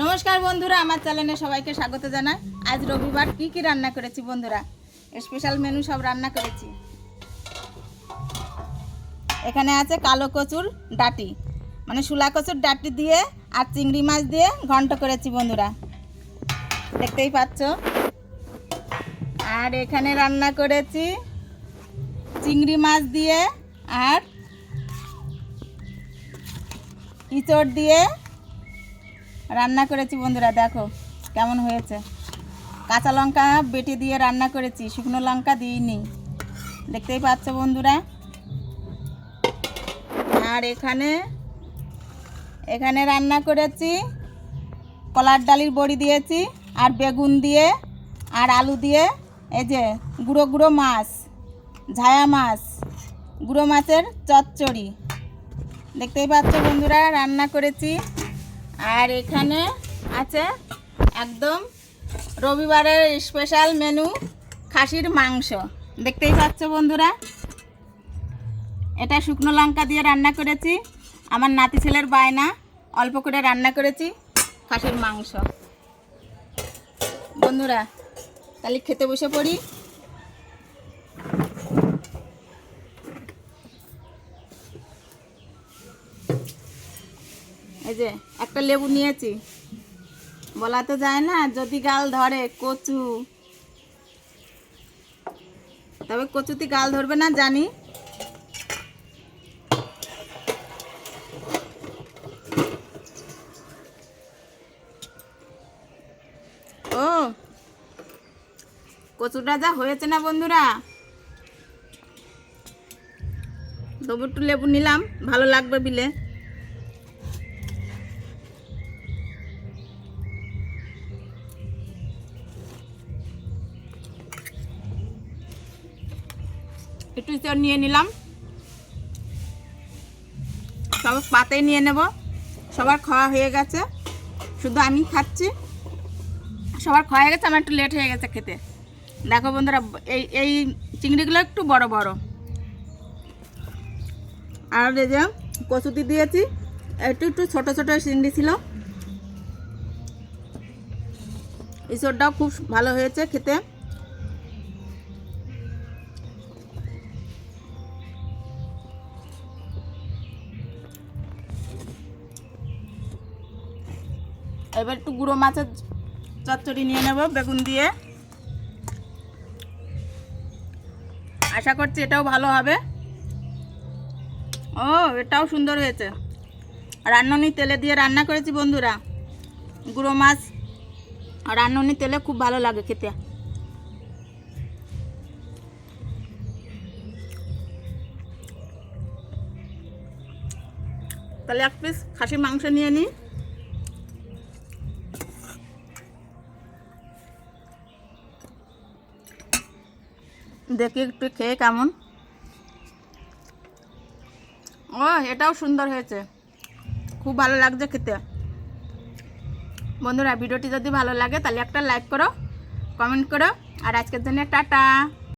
নমস্কার বন্ধুরা, আমার চ্যানেলে সবাইকে স্বাগত জানাই। আজ রবিবার কি কি রান্না করেছি বন্ধুরা? স্পেশাল মেনু সব রান্না করেছি। এখানে আছে কালো কচুর ডাটি। মানে শুলা কচুর ডাটি দিয়ে আর চিংড়ি মাছ দিয়ে ঘন্ট করেছি বন্ধুরা। দেখতেই পাচ্ছ? আর এখানে রান্না করেছি চিংড়ি মাছ দিয়ে আর ইঁচড় দিয়ে রান্না করেছি বন্ধুরা, দেখো কেমন হয়েছে। কাঁচা লঙ্কা বেটে দিয়ে রান্না করেছি, শুকনো লঙ্কা দিইনি। দেখতেই পাচ্ছ বন্ধুরা। আর এখানে এখানে রান্না করেছি, কলার ডালির বড়ি দিয়েছি, আর বেগুন দিয়ে, আর আলু দিয়ে, এই যে গুঁড়ো গুঁড়ো মাছ, ঝায়া মাছ, গুঁড়ো মাছের চচ্চড়ি। দেখতেই পাচ্ছ বন্ধুরা, রান্না করেছি। আর এখানে আছে একদম রবিবারের স্পেশাল মেনু খাসির মাংস। দেখতেই পাচ্ছ বন্ধুরা? এটা শুকনো লঙ্কা দিয়ে রান্না করেছি। আমার নাতি ছেলের বায়না, অল্প করে রান্না করেছি খাসির মাংস। বন্ধুরা, তাহলে খেতে বসে পড়ি। এই যে, একটা লেবু নিয়েছি। বলা তো যায় না, যদি গাল ধরে কচু। তবে কচুতে গাল ধরবে না, জানি। ও, কচুটা যা হয়েছে না বন্ধুরা? তবু একটু লেবু নিলাম, ভালো লাগবে বিলে। একটু নিয়ে নিলাম। সব পাতে নিয়ে নেব। সবার খাওয়া হয়ে গেছে। শুধু আমি খাচ্ছি। সবার খাওয়া হয়ে গেছে, আমার একটু লেট হয়ে গেছে খেতে। দেখো বন্ধুরা, এই এই চিংড়িগুলো একটু বড় বড়। আর এই যে কচুতি দিয়েছি, একটু একটু ছোট ছোট চিংড়ি ছিল। ইসরটাও খুব ভালো হয়েছে খেতে। এবার একটু গুঁড়ো মাছের চচ্চড়ি নিয়ে নেব, বেগুন দিয়ে। আশা করছি এটাও ভালো হবে। ও, এটাও সুন্দর হয়েছে। রান্ননি তেলে দিয়ে রান্না করেছি বন্ধুরা। গুঁড়ো মাছ রান্ননি তেলে খুব ভালো লাগে খেতে। তাহলে এক পিস খাসি মাংস নিয়ে নিই দেখি একটু খেয়ে কেমন। ও, এটাও সুন্দর হয়েছে। খুব ভালো লাগছে খেতে। বন্ধুরা, ভিডিওটি যদি ভালো লাগে তাহলে একটা লাইক করো কমেন্ট করো, আর আজকের জন্য টাটা।